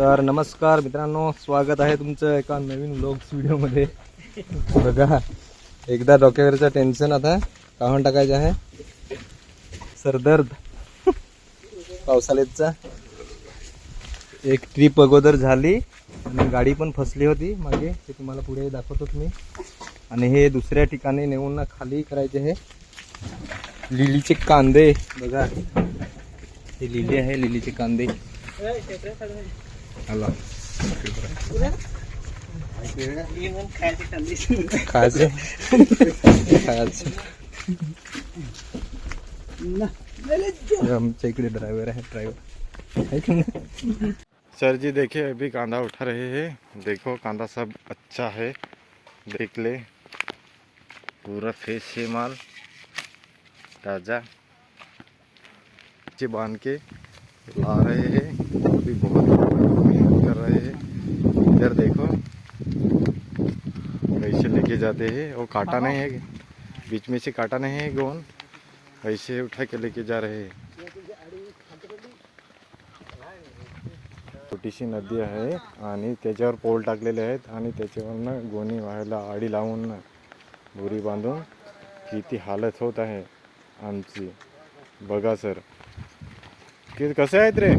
तर नमस्कार मित्रांनो स्वागत आहे तुमचं एका नवीन व्लॉग्स व्हिडिओमध्ये बघा एकदा डोक्यावरचं टेन्शन आता काढून टाकायचं आहे. सरदर्द. पावसाळ्याचा. एक ट्रिप अगोदर झाली आणि गाडी पण फसली होती मागे ते तुम्हाला पुढे दाखवतो तुम्ही. आणि हे दुसऱ्या ठिकाणी नेऊन ना खाली करायचे हे. लिलीचे कांदे. बघा हे लिली आहे लिलीचे कांदे. खायचे खायचे आमच्या इकडे ड्रायव्हर आहे ड्रायव्हर सर जी देखिए अभी कांदा उठा रहे हैं। देखो कांदा सब अच्छा है। देख ले। पूरा फ्रेश है माल। ताज़ा। बाँध के। ला रहे हैं। अभी बहुत मेहनत कर रहे हैं। इधर देखो। ऐसे लेके जाते हैं। और काटा नहीं है। बीच में से काटा नहीं है गोन। ऐसे उठा के लेके जा रहे हैं। छोटीशी नदी आहे आणि त्याच्यावर पोल टाकलेले आहेत आणि त्याच्यावरनं गोणी व्हायला आडी लावून बोरी बांधून। किती हालत होत आहे आमची। बघा सर। कि कसे आहेत रे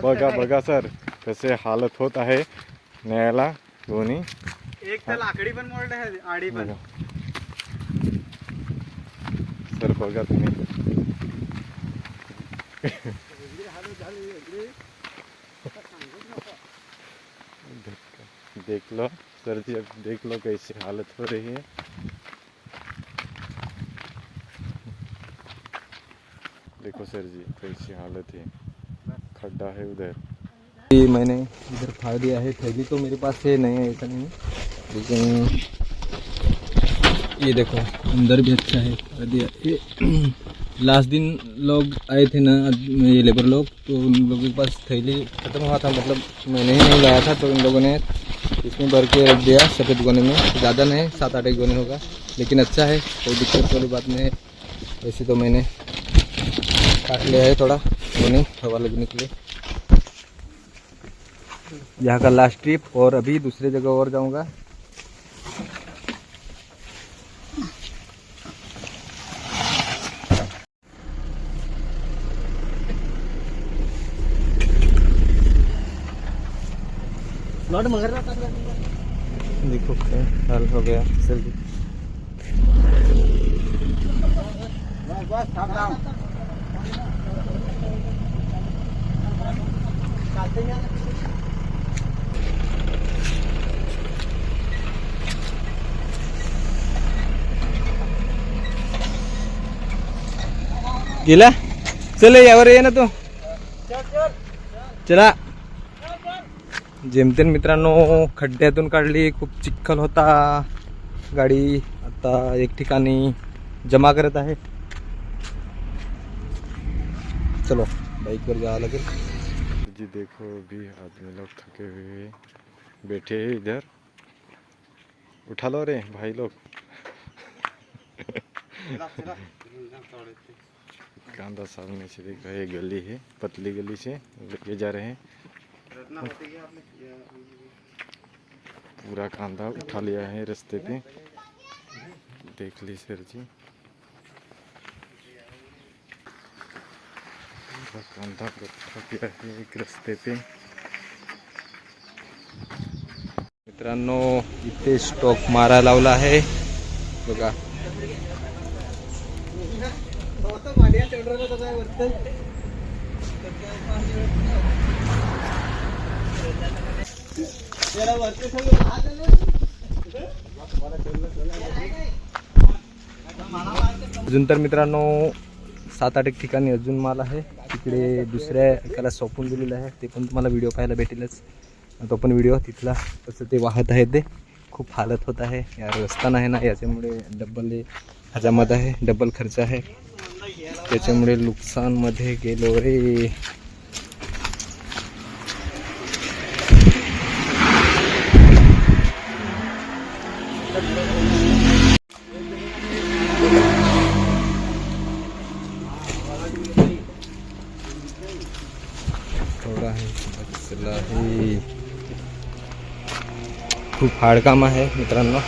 बघा बघा सर कसे हालत होत आहे न्यायला गोणी एक तर लाकडी पण मोड आहे आडी पण सर बघा तुम्ही। देख- देख लो सर जी अब देख लो कैसी हालत हो रही है देखो सर जी, कैसी हालत है? खड्डा है उधर। ये मैंने इधर फाड़ दिया है थैली तो मेरे पास है, नहीं ऐसा नहीं लेकिन ये देखो, अंदर भी अच्छा है, फाड़ दिया। ये लास्ट दिन लोग आए थे ना ये लेबर लोग तो उन लोगों के पास थैली खत्म हुआ था मतलब मैंने ही नहीं लाया था तो इन लोगों ने इसमें भर के रख दिया, सफ़ेद गोने में। ज़्यादा नहीं, सात आठ एक गोने होगा, लेकिन अच्छा है, कोई दिक्कत वाली बात नहीं है। वैसे तो मैंने काट लिया है थोड़ा गोने हवा लगने के लिए। यहाँ का लास्ट ट्रिप और अभी दूसरे जगह और जाऊँगा। देखो क्या हाल हो गया जल्दी। गेला? चल यावर ये ना तू. चला. जेमतेन मित्रांनो खड्ड्यातून काढली खूप चिखल होता. गाडी आता एक ठिकाणी जमा करत आहे. चलो बाईकवर जावं लागेल. जी देखो अभी आदमी लोग थके हुए बैठे हैं इधर। उठा लो रे भाई लोग. कांदा सामने से देख रहे गली है पतली गली से लेके जा रहे हैं। पूरा कांदा उठा लिया है रास्ते पे। देख ली सर जी। कांदा उठा लिया है एक रास्ते पे मित्रांनो इथे स्टॉक मारा लावला आहे. बघा. अजून तर मित्रांनो सात आठ एक ठिकाणी अजून माल आहे. तिकडे दुसऱ्या एकाला सोपून दिलेलं आहे. ते पण तुम्हाला व्हिडिओ पाहायला भेटेलच. तो पण व्हिडिओ तिथला तसं ते वाहत आहे ते. खूप हालत होत आहे. या रस्ता नाही ना याच्यामुळे डब्बल हजामत आहे. डबल खर्च आहे. त्याच्यामुळे नुकसानमध्ये गेलो रे. आहे. खूप हार्ड काम आहे मित्रांनो.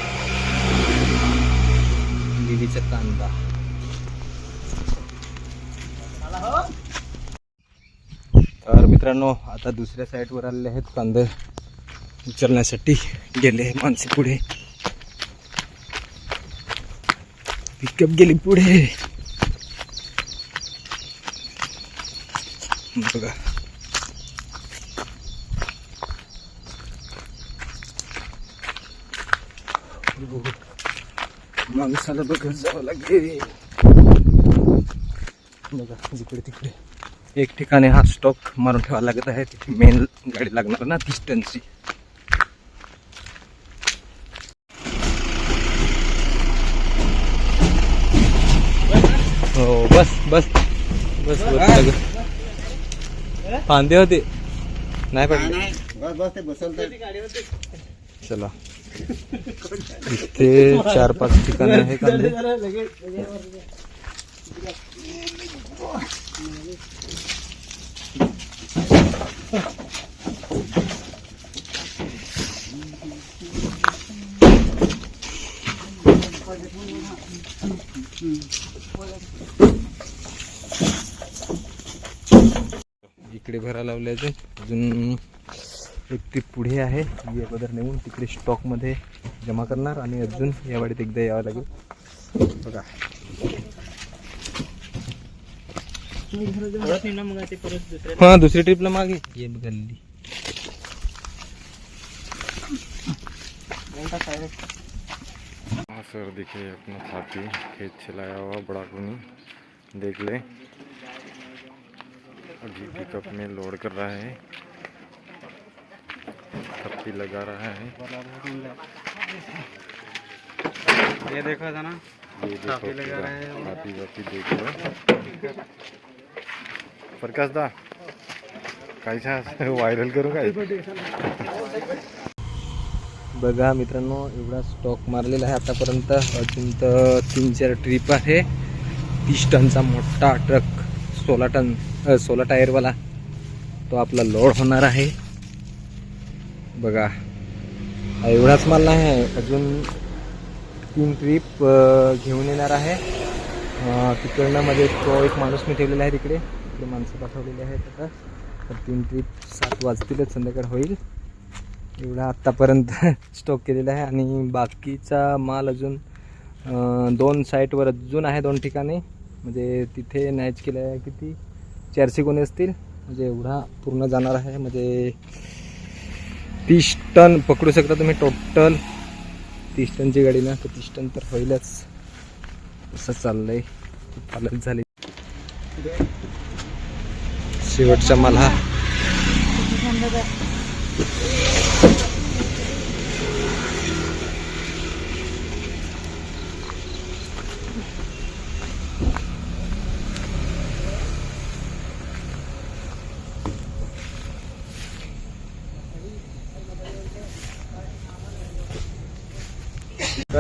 दिलीचा कांदा. तर मित्रांनो आता दुसऱ्या साईडवर आलेले आहेत कांदे. उचलण्यासाठी गेले माणसे पुढे. पिकअप गेली पुढे. बघा. माणसाला बघत जावं लागेल. बघा जिकडे तिकडे. एक ठिकाणी हा स्टॉक मारून ठेवावा लागत आहे. तिथे मेन गाडी लागणार ना तीस टनची हो बस बस. बस लागत. फांदे होते. नाही पडले. बस बस ते बसल तर. चला. इथे चार पाच ठिकाणी आहे कांदे इकडे भरा लावले अजून एक ती पुढे आहे. ही अगोदर नेऊन तिकडे स्टॉकमध्ये जमा करणार आणि अजून या वाडीत एकदा यावं लागेल. बघा. हा दुसरी ट्रिपला मागे. ये गल्ली. हाँ सर देखिए अपना साथी खेत चलाया हुआ बड़ा कुनी देख ले. अभी पिकअप में लोड कर रहा है. थप्पी लगा रहा है। ये देखो था ना ये देखो लगा रहा है। देख। प्रकाश दा कैसा वायरल करू काय? बघा मित्रांनो एवढा स्टॉक मारलेला आहे आतापर्यंत. अजून तर तीन चार ट्रिप आहे. तीस टनचा मोठा ट्रक सोळा टन सोळा टायरवाला तो आपला लोड होणार आहे. बघा. एवढाच माल नाही आहे. अजून तीन ट्रिप घेऊन येणार आहे. तिकडनं मध्ये तो एक माणूस मी ठेवलेला आहे तिकडे. तिकडे माणसं पाठवलेली आहेत आता. तर तीन ट्रिप सात वाजतीलच संध्याकाळ होईल. एवढा आत्तापर्यंत स्टॉक केलेला आहे. आणि बाकीचा माल अजून दोन साईटवर अजून आहे दोन ठिकाणी. म्हणजे तिथे नॅच केलं आहे किती? चारशे कोणी असतील. म्हणजे एवढा पूर्ण जाणार आहे. म्हणजे तीस टन पकडू शकता तुम्ही टोटल तीस टनची गाडी ना तर तीस टन तर होईलच. असं चाललंय. खूप हालत झाली. शेवटचा मला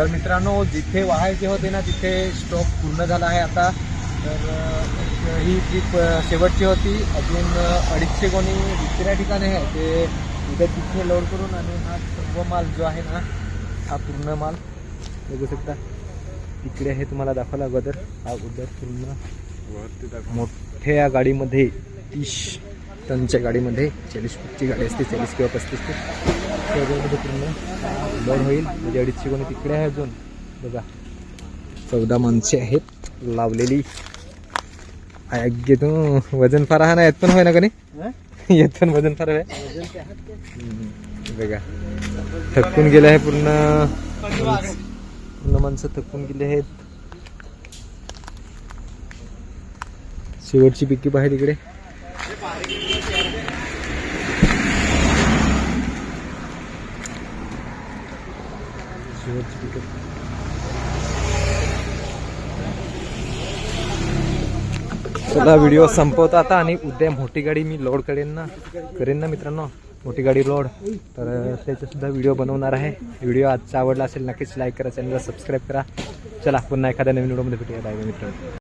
तर मित्रांनो जिथे वाहायचे होते ना तिथे स्टॉक पूर्ण झाला आहे आता. तर ही ट्रिप शेवटची होती. अजून अडीचशे कोणी दुसऱ्या ठिकाणी आहे ते उद्या तिथे लोड करून आणि हा सर्व माल जो आहे ना हा पूर्ण माल बघू शकता. तिकडे आहे तुम्हाला दाखवला अगोदर. हा उद्या पूर्ण मोठ्या गाडीमध्ये तीस टनच्या गाडीमध्ये चाळीस फूटची गाडी असते चाळीस किंवा पस्तीस फूट. त्याच्यामध्ये पूर्ण लोड होईल. म्हणजे अडीचशे कोणी तिकडे आहे अजून. बघा. चौदा माणसे आहेत. लावलेली. तू वजन फार हा ना यात पण होय ना कोणी? यात पण वजन फार आहे. बघा. थकून गेले आहे पूर्ण. पूर्ण माणसं थकून गेले आहेत. शेवटची पिकी आहे तिकडे शेवटची पिकअप चला व्हिडिओ संपवतो आता आणि उद्या मोठी गाडी मी लोड करेन ना. करेन ना मित्रांनो मोठी गाडी लोड तर त्याचासुद्धा व्हिडिओ बनवणार आहे. व्हिडिओ आजचा आवडला असेल नक्कीच लाईक करा चॅनलला सबस्क्राईब करा. चला पुन्हा एखाद्या नवीन व्हिडिओमध्ये भेटूया. बाय मित्रांनो.